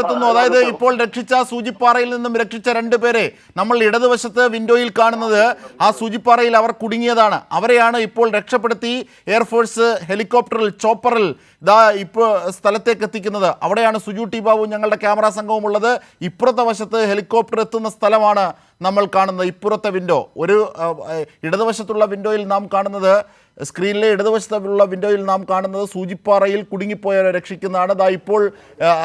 എത്തുന്നു അതായത് ഇപ്പോൾ രക്ഷിച്ച സൂചിപ്പാറയിൽ നിന്നും രക്ഷിച്ച രണ്ട് പേരെ നമ്മൾ ഇടതുവശത്ത് വിൻഡോയിൽ കാണുന്നത് ആ സൂചിപ്പാറയിൽ അവർ കുടുങ്ങിയതാണ്. അവരെയാണ് ഇപ്പോൾ രക്ഷപ്പെടുത്തി എയർഫോഴ്സ് ഹെലികോപ്റ്ററിൽ ചോപ്പറിൽ ഇതാ ഇപ്പോൾ സ്ഥലത്തേക്ക് എത്തിക്കുന്നത്. അവിടെയാണ് സുജു ടി ബാബു ഞങ്ങളുടെ ക്യാമറ സംഘവും ഉള്ളത് ഇപ്പുറത്തെ വശത്ത് ഹെലികോപ്റ്റർ എത്തുന്ന സ്ഥലമാണ് നമ്മൾ കാണുന്നത് ഇപ്പുറത്തെ വിൻഡോ ഒരു ഇടതുവശത്തുള്ള വിൻഡോയിൽ നാം കാണുന്നത് സ്ക്രീനിലെ ഇടതുവശത്തുള്ള വിൻഡോയിൽ നാം കാണുന്നത് സൂചിപ്പാറയിൽ കുടുങ്ങിപ്പോയവരെ രക്ഷിക്കുന്നതാണ്. ദാ ഇപ്പോൾ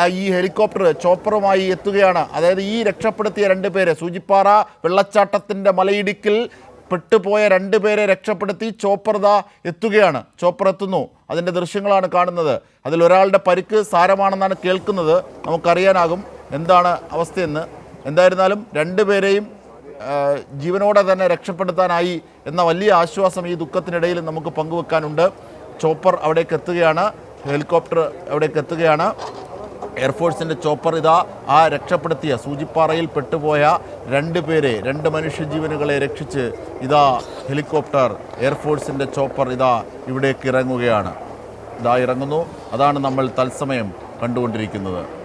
ഈ ഹെലികോപ്റ്റർ ചോപ്പറുമായി എത്തുകയാണ്. അതായത് ഈ രക്ഷപ്പെടുത്തിയ രണ്ട് പേരെ സൂചിപ്പാറ വെള്ളച്ചാട്ടത്തിന്റെ മലയിടുക്കിൽ പെട്ടുപോയ രണ്ട് പേരെ രക്ഷപ്പെടുത്തി ചോപ്പർ ദാ എത്തുകയാണ്. ചോപ്പർ എത്തുന്നു. അതിന്റെ ദൃശ്യങ്ങളാണ് കാണുന്നത്. അതിൽ ഒരാളുടെ പരിക്ക് സാരമാണെന്നാണ് കേൾക്കുന്നത്. നമുക്കറിയാനാകും. എന്താണ് അവസ്ഥയെന്ന്. എന്തായിരുന്നാലും രണ്ടുപേരെയും ജീവനോടെ തന്നെ രക്ഷപ്പെടുത്താനായി എന്ന വലിയ ആശ്വാസം ഈ ദുഃഖത്തിനിടയിൽ നമുക്ക് പങ്കുവെക്കാനുണ്ട്. ചോപ്പർ അവിടേക്ക് എത്തുകയാണ്. ഹെലികോപ്റ്റർ അവിടേക്ക് എത്തുകയാണ്. എയർഫോഴ്സിന്റെ ചോപ്പർ ഇതാ ആ രക്ഷപ്പെടുത്തിയ സൂചിപ്പാറയിൽ പെട്ടുപോയ രണ്ട് പേരെ രണ്ട് മനുഷ്യജീവനുകളെ രക്ഷിച്ച് ഇതാ ഹെലികോപ്റ്റർ എയർഫോഴ്സിന്റെ ചോപ്പർ ഇതാ ഇവിടേക്ക് ഇറങ്ങുകയാണ്. ഇതാ ഇറങ്ങുന്നു. അതാണ് നമ്മൾ തത്സമയം കണ്ടുകൊണ്ടിരിക്കുന്നത്.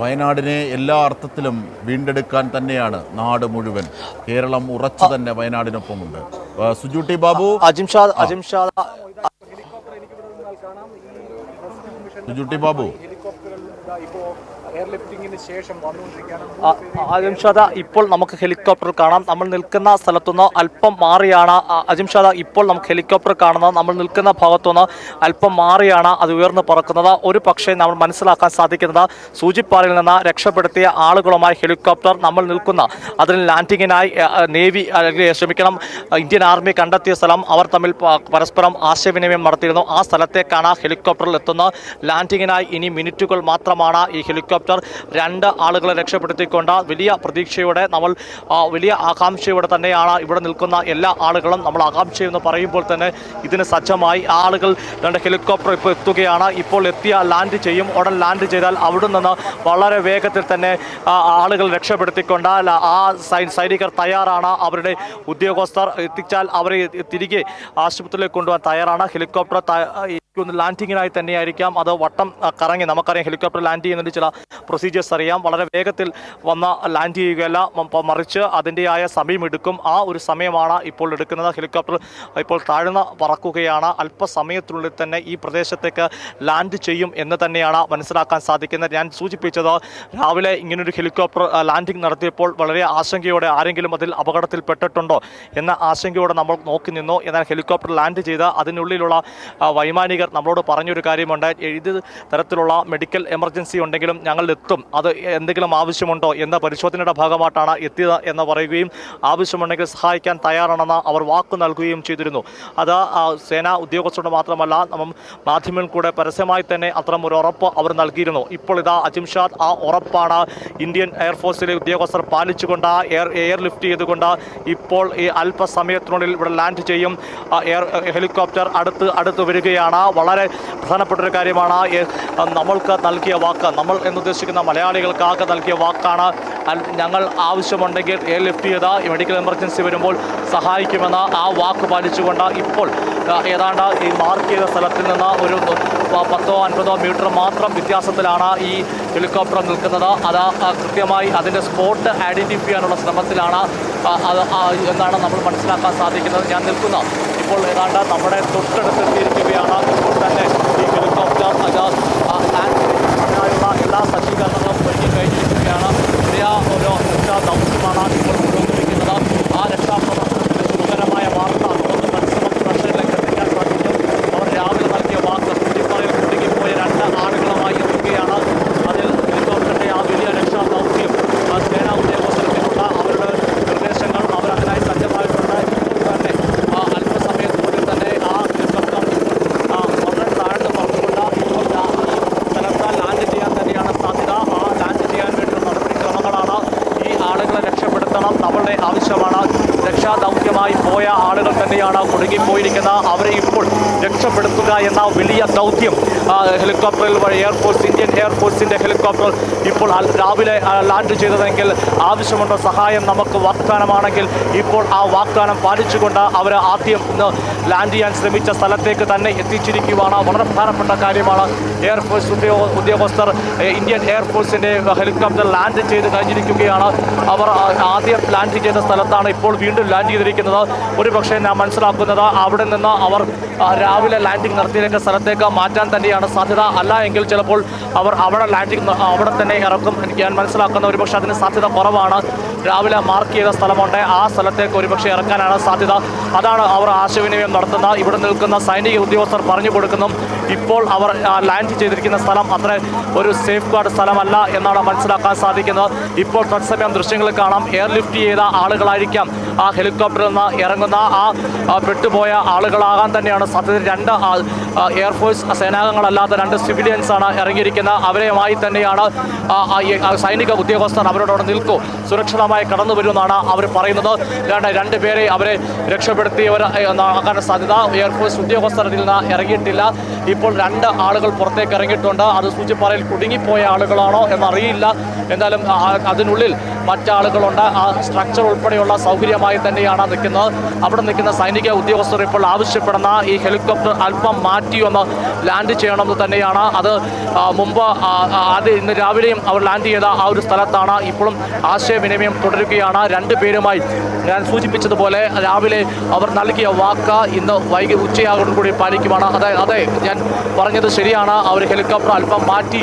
വയനാടിനെ എല്ലാ അർത്ഥത്തിലും വീണ്ടെടുക്കാൻ തന്നെയാണ് നാട് മുഴുവൻ. കേരളം ഉറച്ചു തന്നെ വയനാടിനൊപ്പമുണ്ട്. സുജൂട്ടി സുജുട്ടി ബാബു. അജിംഷാദ് അജിംഷാദ് സുജൂട്ടി ബാബു. അജിംഷാദ ഇപ്പോൾ നമുക്ക് ഹെലികോപ്റ്റർ കാണാം. നമ്മൾ നിൽക്കുന്ന സ്ഥലത്തുനിന്ന് അല്പം മാറിയാണ്. അജിംഷാദ ഇപ്പോൾ നമുക്ക് ഹെലികോപ്റ്റർ കാണുന്നത് നമ്മൾ നിൽക്കുന്ന ഭാഗത്തുനിന്ന് അല്പം മാറിയാണ് അത് ഉയർന്നു പറക്കുന്നത്. ഒരു പക്ഷേ നമ്മൾ മനസ്സിലാക്കാൻ സാധിക്കുന്നത് സൂചിപ്പാറയിൽ നിന്ന് രക്ഷപ്പെടുത്തിയ ആളുകളുമായി ഹെലികോപ്റ്റർ നമ്മൾ നിൽക്കുന്ന അതിന് ലാൻഡിങ്ങിനായി നേവി ശ്രമിക്കണം ഇന്ത്യൻ ആർമി കണ്ടെത്തിയ സ്ഥലം അവർ തമ്മിൽ പരസ്പരം ആശയവിനിമയം നടത്തിയിരുന്നു. ആ സ്ഥലത്തേക്കാണ് ഹെലികോപ്റ്ററിൽ എത്തുന്നത്. ലാൻഡിങ്ങിനായി ഇനി മിനിറ്റുകൾ മാത്രമാണ് ഈ ഹെലികോപ്റ്റർ രണ്ട് ആളുകളെ രക്ഷപ്പെടുത്തിക്കൊണ്ട് വലിയ പ്രതീക്ഷയോടെ നമ്മൾ വലിയ ആകാംക്ഷയോടെ തന്നെയാണ് ഇവിടെ നിൽക്കുന്ന എല്ലാ ആളുകളും നമ്മൾ ആകാംക്ഷ എന്ന് പറയുമ്പോൾ തന്നെ ഇതിന് സജ്ജമായി. ആളുകൾ രണ്ട് ഹെലികോപ്റ്റർ ഇപ്പോൾ എത്തുകയാണ്. ഇപ്പോൾ എത്തിയ ലാൻഡ് ചെയ്യും. ഉടൻ ലാൻഡ് ചെയ്താൽ അവിടെ നിന്ന് വളരെ വേഗത്തിൽ തന്നെ ആളുകൾ രക്ഷപ്പെടുത്തിക്കൊണ്ട് ആ സൈനികർ തയ്യാറാണ്. അവരുടെ ഉദ്യോഗസ്ഥർ എത്തിച്ചാൽ അവരെ തിരികെ ആശുപത്രിയിലേക്ക് കൊണ്ടുപോകാൻ തയ്യാറാണ്. ഹെലികോപ്റ്റർ എനിക്കൊന്ന് ലാൻഡിങ്ങിനായി തന്നെയായിരിക്കാം. അത് വട്ടം കറങ്ങി നമുക്കറിയാം ഹെലികോപ്റ്റർ ലാൻഡ് ചെയ്യുന്നതിന് ചില പ്രൊസീജിയേഴ്സ് അറിയാം. വളരെ വേഗത്തിൽ വന്ന ലാൻഡ് ചെയ്യുകയല്ല. മറിച്ച് അതിന്റെയായ സമയമെടുക്കും ആ ഒരു സമയമാണ് ഇപ്പോൾ എടുക്കുന്നത്. ഹെലികോപ്റ്റർ ഇപ്പോൾ താഴ്ന്ന പറക്കുകയാണ്. അല്പസമയത്തിനുള്ളിൽ തന്നെ ഈ പ്രദേശത്തേക്ക് ലാൻഡ് ചെയ്യും എന്ന് തന്നെയാണ് മനസ്സിലാക്കാൻ സാധിക്കുന്നത്. ഞാൻ സൂചിപ്പിച്ചത് രാവിലെ ഇങ്ങനൊരു ഹെലികോപ്റ്റർ ലാൻഡിംഗ് നടത്തിയപ്പോൾ വളരെ ആശങ്കയോടെ ആരെങ്കിലും അതിൽ അപകടത്തിൽപ്പെട്ടിട്ടുണ്ടോ എന്ന ആശങ്കയോടെ നമ്മൾ നോക്കി നിന്നു. എന്നാൽ ഹെലികോപ്റ്റർ ലാൻഡ് ചെയ്ത് അതിനുള്ളിലുള്ള ആ, വൈമാനികർ നമ്മളോട് പറഞ്ഞൊരു കാര്യമുണ്ട്. ഏത് തരത്തിലുള്ള മെഡിക്കൽ എമർജൻസി ഉണ്ടെങ്കിലും ഞങ്ങൾ എത്തും അത് എന്തെങ്കിലും ആവശ്യമുണ്ടോ എന്ന പരിശോധനയുടെ ഭാഗമായിട്ടാണ് എത്തിയത് എന്ന് പറയുകയും ആവശ്യമുണ്ടെങ്കിൽ സഹായിക്കാൻ തയ്യാറാണെന്ന് അവർ വാക്ക് നൽകുകയും ചെയ്തിരുന്നു. അത് സേനാ ഉദ്യോഗസ്ഥരോട് മാത്രമല്ല മാധ്യമങ്ങൾ കൂടെ പരസ്യമായി തന്നെ അത്തരം ഒരു ഉറപ്പ് അവർ നൽകിയിരുന്നു. ഇപ്പോൾ ഇതാ അജിംഷാദ് ആ ഉറപ്പാണ്. ഇന്ത്യൻ എയർഫോഴ്സിലെ ഉദ്യോഗസ്ഥർ പാലിച്ചുകൊണ്ട് എയർ എയർ ലിഫ്റ്റ് ചെയ്തുകൊണ്ട് ഇപ്പോൾ ഈ അല്പസമയത്തിനുള്ളിൽ ഇവിടെ ലാൻഡ് ചെയ്യും. എയർ ഹെലികോപ്റ്റർ അടുത്ത് അടുത്ത് വരികയാണ്. വളരെ പ്രധാനപ്പെട്ട ഒരു കാര്യമാണ് നമ്മൾക്ക് നൽകിയ വാക്ക് നമ്മൾ എന്നുദ്ദേശിക്കുന്ന മലയാളികൾക്കാകെ നൽകിയ വാക്കാണ്. ഞങ്ങൾ ആവശ്യമുണ്ടെങ്കിൽ എയർ ലിഫ്റ്റ് ചെയ്ത മെഡിക്കൽ എമർജൻസി വരുമ്പോൾ സഹായിക്കുമെന്ന ആ വാക്ക് പാലിച്ചുകൊണ്ട് ഇപ്പോൾ ഏതാണ്ട് ഈ മാർക്ക് ചെയ്ത സ്ഥലത്തിൽ നിന്ന് ഒരു പത്തോ അൻപതോ മീറ്റർ മാത്രം വ്യത്യാസത്തിലാണ് ഈ ഹെലികോപ്റ്റർ നിൽക്കുന്നത്. അത് കൃത്യമായി അതിന്റെ സ്പോട്ട് ഐഡന്റിഫൈ ചെയ്യാനുള്ള ശ്രമത്തിലാണ് അത് എന്നാണ് നമ്മൾ മനസ്സിലാക്കാൻ സാധിക്കുന്നത്. ഞാൻ നിൽക്കുന്ന. ഇപ്പോൾ ഏതാണ്ട് നമ്മുടെ തൊട്ടടുത്തെത്തിയിരിക്കുകയാണ് ഇപ്പോൾ തന്നെ ഈ ഹെലികോപ്റ്റർ അത് ആ, ലാൻഡ് ചെയ്യാനുള്ള എല്ലാ സജ്ജീകരണങ്ങളും ഒരുങ്ങി കഴിഞ്ഞിരിക്കുകയാണ് വലിയ ഒരു രക്ഷാ ദൗത്യമാണ് ഇപ്പോൾ പുരോഗമിക്കുന്നത് ആ രക്ഷാപ്രവർത്തനത്തിന്റെ സുഖകരമായ വാർത്ത നമുക്ക് മനസ്സിലാക്കി പ്രശ്നങ്ങളിലേക്ക് എത്തിക്കാൻ സാധിക്കും അവർ രാവിലെ നൽകിയ വാക്ക് കുറ്റിപ്പാറയിൽ കുടുങ്ങിപ്പോയ രണ്ട് ആളുകളുമായി എത്തുകയാണ് അതിൽ ഹെലികോപ്റ്ററിന്റെ ആ വലിയ രക്ഷാ ദൗത്യം ആ സേനാ ഉദ്യോഗസ്ഥർക്കുള്ള അവരുടെ നിർദ്ദേശങ്ങൾ അവർ അതിനായി സജ്ജമായിട്ടുണ്ട് ഇപ്പോൾ തന്നെ ആ അല്പസമയത്തിനുള്ളിൽ തന്നെ ആ ഹെലികോപ്റ്റർ ആ വളരെ താഴ്ന്ന് പറന്നുകൊണ്ട് ഇപ്പോൾ ദാ ഈ സ്ഥലത്ത് ലാൻഡ് ചെയ്യാൻ തന്നെയാണ് സാധ്യത ആ ലാൻഡ് ചെയ്യാൻ വേണ്ടിയുള്ള നടപടിക്രമങ്ങളാണ് ഈ ആളുകളെ രക്ഷപ്പെടുത്തണം നമ്മളുടെ ആവശ്യമാണ് രക്ഷാ ദൗത്യമായി പോയ ആളുകൾ തന്നെയാണ് കുടുങ്ങിപ്പോയിരിക്കുന്നത് അവരെ ഇപ്പോൾ രക്ഷപ്പെടുത്തുക എന്ന വലിയ ദൗത്യം. ഹെലികോപ്റ്ററിൽ വഴി എയർഫോഴ്സ് ഇന്ത്യൻ എയർഫോഴ്സിന്റെ ഹെലികോപ്റ്റർ ഇപ്പോൾ രാവിലെ ലാൻഡ് ചെയ്തതെങ്കിൽ ആവശ്യമുള്ള സഹായം നമുക്ക് വാഗ്ദാനമാണെങ്കിൽ ഇപ്പോൾ ആ വാഗ്ദാനം പാലിച്ചുകൊണ്ട് അവർ ആദ്യം ലാൻഡ് ചെയ്യാൻ ശ്രമിച്ച സ്ഥലത്തേക്ക് തന്നെ എത്തിച്ചിരിക്കുകയാണ് വളരെ പ്രധാനപ്പെട്ട കാര്യമാണ് എയർഫോഴ്സ് ഉദ്യോഗ ഉദ്യോഗസ്ഥർ ഇന്ത്യൻ എയർഫോഴ്സിന്റെ ഹെലികോപ്റ്റർ ലാൻഡ് ചെയ്ത് കഴിഞ്ഞിരിക്കുകയാണ്. അവർ ആദ്യം ലാൻഡ് ചെയ്ത സ്ഥലത്താണ് ഇപ്പോൾ വീണ്ടും ലാൻഡ് ചെയ്തിരിക്കുന്നത്. ഒരുപക്ഷെ ഞാൻ മനസ്സിലാക്കുന്നത്. അവിടെ നിന്ന് അവർ രാവിലെ ലാൻഡിംഗ് നടത്തിയിരിക്കുന്ന സ്ഥലത്തേക്ക് മാറ്റാൻ തന്നെയാണ് സാധ്യത. അല്ല എങ്കിൽ ചിലപ്പോൾ അവർ അവിടെ ലാൻഡിംഗ് അവിടെ തന്നെ ഇറക്കും ഞാൻ മനസ്സിലാക്കുന്ന ഒരുപക്ഷെ അതിന് സാധ്യത കുറവാണ്. രാവിലെ മാർക്ക് ചെയ്ത സ്ഥലമുണ്ട്. ആ സ്ഥലത്തേക്ക് ഒരുപക്ഷെ ഇറക്കാനാണ് സാധ്യത. അതാണ് അവർ ആശയവിനിമയം നടത്തുന്ന ഇവിടെ നിൽക്കുന്ന സൈനിക ഉദ്യോഗസ്ഥർ പറഞ്ഞു കൊടുക്കുന്നു. ഇപ്പോൾ അവർ ലാൻഡ് ചെയ്തിരിക്കുന്ന സ്ഥലം അത്ര ഒരു സേഫ് ഗാർഡ് സ്ഥലമല്ല എന്നാണ് മനസ്സിലാക്കാൻ സാധിക്കുന്നത്. ഇപ്പോൾ തത്സമയം ദൃശ്യങ്ങൾ കാണാം. എയർലിഫ്റ്റ് ചെയ്ത ആളുകളായിരിക്കാം ആ ഹെലികോപ്റ്ററിൽ നിന്ന് ഇറങ്ങുന്ന ആ പെട്ടുപോയ ആളുകളാകാൻ തന്നെയാണ് സത്യത്തിൽ രണ്ട് എയർഫോഴ്സ് സേനാംഗങ്ങളല്ലാത്ത രണ്ട് സിവിലിയൻസ് ആണ് ഇറങ്ങിയിരിക്കുന്നത്. അവരെയുമായി തന്നെയാണ് സൈനിക ഉദ്യോഗസ്ഥർ അവരോടൊപ്പം നിൽക്കൂ. സുരക്ഷിതമായി കടന്നു വരുമെന്നാണ് അവർ പറയുന്നത്. രണ്ട് രണ്ട് പേരെ അവരെ രക്ഷപ്പെടുത്തിയവർ ആകാൻ സാധ്യത. എയർഫോഴ്സ് ഉദ്യോഗസ്ഥരിൽ നിന്ന് ഇറങ്ങിയിട്ടില്ല. ഇപ്പോൾ രണ്ട് ആളുകൾ പുറത്തേക്ക് ഇറങ്ങിയിട്ടുണ്ട്. അത് സൂചിപ്പാറയിൽ കുടുങ്ങിപ്പോയ ആളുകളാണോ എന്നറിയില്ല. എന്തായാലും അതിനുള്ളിൽ മറ്റാളുകളുണ്ട്. ആ സ്ട്രക്ചർ ഉൾപ്പെടെയുള്ള സൗകര്യമായി തന്നെയാണ് നിൽക്കുന്നത്. അവിടെ നിൽക്കുന്ന സൈനിക ഉദ്യോഗസ്ഥർ ഇപ്പോൾ ആവശ്യപ്പെടുന്ന ഈ ഹെലികോപ്റ്റർ അല്പം മാറ്റി ഒന്ന് ലാൻഡ് ചെയ്യണമെന്ന് തന്നെയാണ്. അത് മുമ്പ് ആദ്യം ഇന്ന് രാവിലെയും അവർ ലാൻഡ് ചെയ്ത ആ ഒരു സ്ഥലത്താണ് ഇപ്പോഴും ആശയവിനിമയം തുടരുകയാണ്. രണ്ട് പേരുമായി ഞാൻ സൂചിപ്പിച്ചതുപോലെ രാവിലെ അവർ നൽകിയ വാക്ക് ഇന്ന് വൈകി ഉച്ചയാകും കൂടി പാലിക്കുമാണ് അതെ അതെ ഞാൻ പറഞ്ഞത് ശരിയാണ്. അവർ ഹെലികോപ്റ്റർ അല്പം മാറ്റി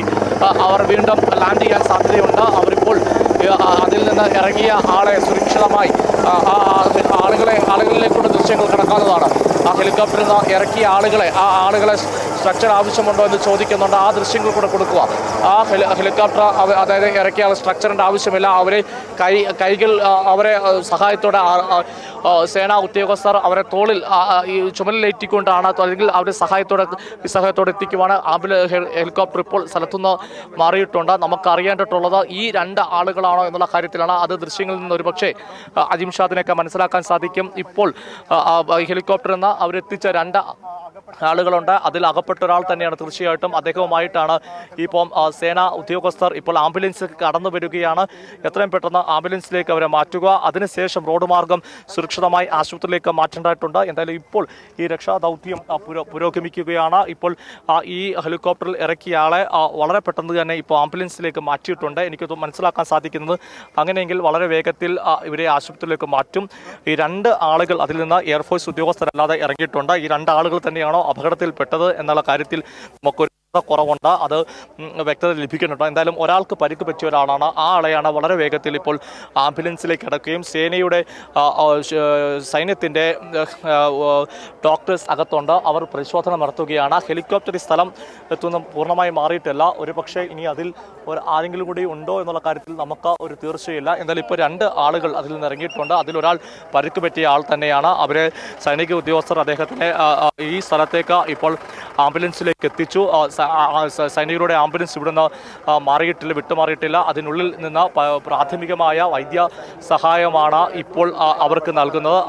അവർ വീണ്ടും ലാൻഡ് ചെയ്യാൻ സാധ്യതയുണ്ട്. അവരിപ്പോൾ അതിൽ നിന്ന് ഇറങ്ങിയ ആളെ സുരക്ഷിതമായി ആളുകളെ ആളുകളിലേക്കുള്ള ദൃശ്യങ്ങൾ കിടക്കാവുന്നതാണ് ആ ഹെലികോപ്റ്ററിൽ ഇറക്കിയ ആളുകളെ ആ ആളുകളെ സ്ട്രക്ചർ ആവശ്യമുണ്ടോ എന്ന് ചോദിക്കുന്നുണ്ട്. ആ ദൃശ്യങ്ങൾ കൂടെ കൊടുക്കുക. ആ ഹെലി ഹെലികോപ്റ്റർ അതായത് ഇറക്കിയ സ്ട്രക്ചറിന്റെ ആവശ്യമില്ല. അവരെ കൈ കൈകൾ അവരെ സഹായത്തോടെ സേനാ ഉദ്യോഗസ്ഥർ അവരെ തോളിൽ ഈ ചുമലിലേറ്റിക്കൊണ്ടാണ് അല്ലെങ്കിൽ അവരുടെ സഹായത്തോടെ സഹായത്തോടെ എത്തിക്കുവാണ്. ആംബുല ഹെലികോപ്റ്റർ ഇപ്പോൾ സ്ഥലത്തുനിന്ന് മാറിയിട്ടുണ്ട്. നമുക്ക് അറിയേണ്ടിട്ടുള്ളത് ഈ രണ്ട് ആളുകളാണോ എന്നുള്ള കാര്യത്തിലാണ്. അത് ദൃശ്യങ്ങളിൽ നിന്ന് ഒരുപക്ഷെ അജിംഷാദിനെയൊക്കെ മനസ്സിലാക്കാൻ സാധിക്കും. ഇപ്പോൾ ഹെലികോപ്റ്ററിൽ നിന്ന് അവരെത്തിച്ച രണ്ട് ആളുകളുണ്ട്. അതിൽ അകപ്പെട്ട ഒരാൾ തന്നെയാണ് തീർച്ചയായിട്ടും. അദ്ദേഹവുമായിട്ടാണ് ഇപ്പം സേനാ ഉദ്യോഗസ്ഥർ ഇപ്പോൾ ആംബുലൻസ് കടന്നു വരികയാണ്. എത്രയും പെട്ടെന്ന് ആംബുലൻസിലേക്ക് അവരെ മാറ്റുക. അതിനുശേഷം റോഡ് മാർഗം സുരക്ഷിതമായി ആശുപത്രിയിലേക്ക് മാറ്റേണ്ടതായിട്ടുണ്ട്. എന്തായാലും ഇപ്പോൾ ഈ രക്ഷാ ദൗത്യം പുരോഗമിക്കുകയാണ്. ഇപ്പോൾ ഈ ഹെലികോപ്റ്ററിൽ ഇറക്കിയ ആളെ വളരെ പെട്ടെന്ന് തന്നെ ഇപ്പോൾ ആംബുലൻസിലേക്ക് മാറ്റിയിട്ടുണ്ട്. എനിക്കത് മനസ്സിലാക്കാൻ സാധിക്കുന്നത് അങ്ങനെയെങ്കിൽ വളരെ വേഗത്തിൽ ഇവരെ ആശുപത്രിയിലേക്ക് മാറ്റും. ഈ രണ്ട് ആളുകൾ അതിൽ നിന്ന് എയർഫോഴ്സ് ഉദ്യോഗസ്ഥരല്ലാതെ ഇറങ്ങിയിട്ടുണ്ട്. ഈ രണ്ട് ആളുകൾ തന്നെയാണോ അപകടത്തിൽപ്പെട്ടത് എന്നുള്ള കാര്യത്തിൽ നമുക്കൊരു കുറവുണ്ട്. അത് വ്യക്തത ലഭിക്കുന്നുണ്ട് എന്തായാലും ഒരാൾക്ക് പരിക്ക് പറ്റിയ ഒരാളാണ്. ആ ആളെയാണ് വളരെ വേഗത്തിൽ ഇപ്പോൾ ആംബുലൻസിലേക്ക് കിടക്കുകയും സേനയുടെ സൈന്യത്തിന്റെ ഡോക്ടേഴ്സ് അകത്തുണ്ട്. അവർ പരിശോധന നടത്തുകയാണ്. ഹെലികോപ്റ്റർ ഈ സ്ഥലം എത്തുന്ന പൂർണമായി മാറിയിട്ടില്ല. ഒരു പക്ഷേ ഇനി അതിൽ ഒരു ആരെങ്കിലും കൂടി ഉണ്ടോ എന്നുള്ള കാര്യത്തിൽ നമുക്ക് ഒരു തീർച്ചയില്ല. എന്തായാലും ഇപ്പോൾ രണ്ട് ആളുകൾ അതിൽ നിന്ന് ഇറങ്ങിയിട്ടുണ്ട്. അതിലൊരാൾ പരിക്ക് പറ്റിയ ആൾ തന്നെയാണ്. അവരെ സൈനിക ഉദ്യോഗസ്ഥർ അദ്ദേഹത്തിനെ ഈ സ്ഥലത്തേക്ക് ഇപ്പോൾ ആംബുലൻസിലേക്ക് എത്തിച്ചു. സൈനികരുടെ ആംബുലൻസ് ഇവിടുന്ന് മാറിയിട്ടില്ല വിട്ടുമാറിയിട്ടില്ല. അതിനുള്ളിൽ നിന്ന് പ്രാഥമികമായ വൈദ്യ സഹായമാണ് ഇപ്പോൾ അവർക്ക് നൽകുന്നത്.